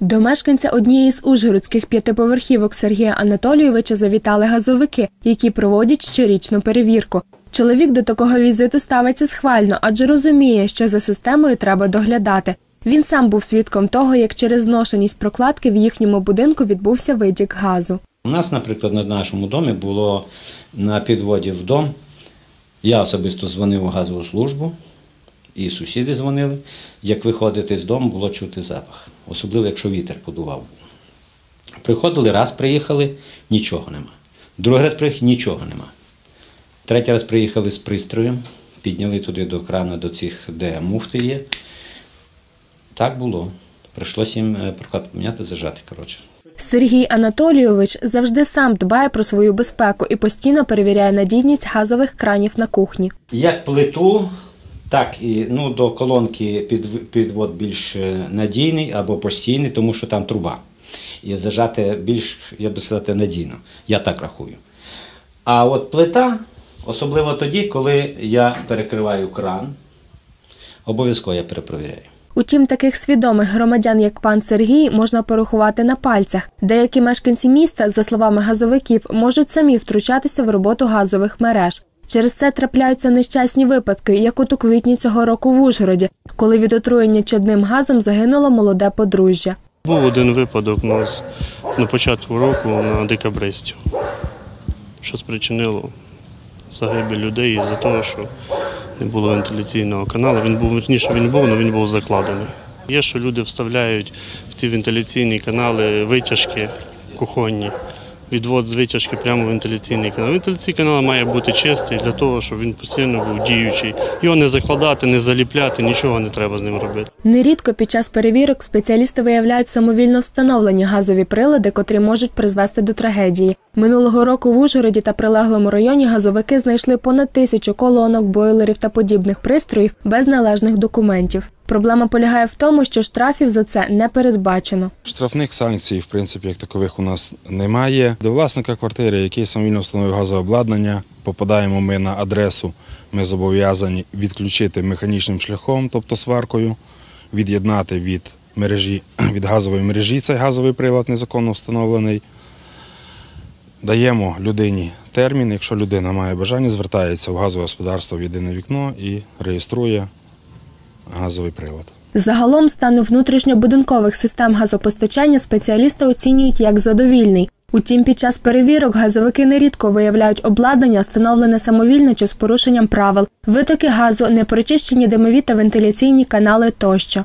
До мешканця однієї з ужгородських п'ятиповерхівок Сергія Анатолійовича завітали газовики, які проводять щорічну перевірку. Чоловік до такого візиту ставиться схвально, адже розуміє, що за системою треба доглядати. Він сам був свідком того, як через зношеність прокладки в їхньому будинку відбувся витік газу. У нас, наприклад, на нашому домі було на підводі в дом. Я особисто дзвонив у газову службу, і сусіди дзвонили. Як виходити з дому, було чути запах, особливо якщо вітер подував. Приходили, раз приїхали, нічого нема. Другий раз приїхали, нічого нема. Третій раз приїхали з пристроєм, підняли туди до крана, до цих, де муфти є. Так було. Прийшлося їм е, прокладку поміняти, зажати, коротше. Сергій Анатолійович завжди сам дбає про свою безпеку і постійно перевіряє надійність газових кранів на кухні. Як плиту, так і ну, до колонки під, підвод більш е, надійний або постійний, тому що там труба. І зажати більш, я би сказати, надійно. Я так рахую. А от плита, особливо тоді, коли я перекриваю кран, обов'язково я перепровіряю. Утім, таких свідомих громадян, як пан Сергій, можна порахувати на пальцях. Деякі мешканці міста, за словами газовиків, можуть самі втручатися в роботу газових мереж. Через це трапляються нещасні випадки, як от у квітні цього року в Ужгороді, коли від отруєння чадним газом загинуло молоде подружжя. Був один випадок у нас на початку року на декабристів, що спричинило загибель людей із-за того, що не було вентиляційного каналу. Він був верніше, він був, але він був закладений. Є, що люди вставляють в ці вентиляційні канали витяжки кухонні. Відвод з витяжки прямо в вентиляційний канал. Вентиляційний канал має бути чистий для того, щоб він постійно був діючий. Його не закладати, не заліпляти, нічого не треба з ним робити. Нерідко під час перевірок спеціалісти виявляють самовільно встановлені газові прилади, котрі можуть призвести до трагедії. Минулого року в Ужгороді та прилеглому районі газовики знайшли понад тисячу колонок, бойлерів та подібних пристроїв без належних документів. Проблема полягає в тому, що штрафів за це не передбачено. Штрафних санкцій, в принципі, як такових у нас немає. До власника квартири, який самовільно встановив газообладнання, попадаємо ми на адресу. Ми зобов'язані відключити механічним шляхом, тобто сваркою, від'єднати від мережі від газової мережі цей газовий прилад незаконно встановлений. Даємо людині термін. Якщо людина має бажання, звертається в газове господарство в єдине вікно і реєструє газовий прилад. Загалом стан внутрішньобудинкових систем газопостачання спеціалісти оцінюють як задовільний. Утім, під час перевірок газовики нерідко виявляють обладнання, встановлене самовільно чи з порушенням правил, витоки газу, непрочищені димові та вентиляційні канали тощо.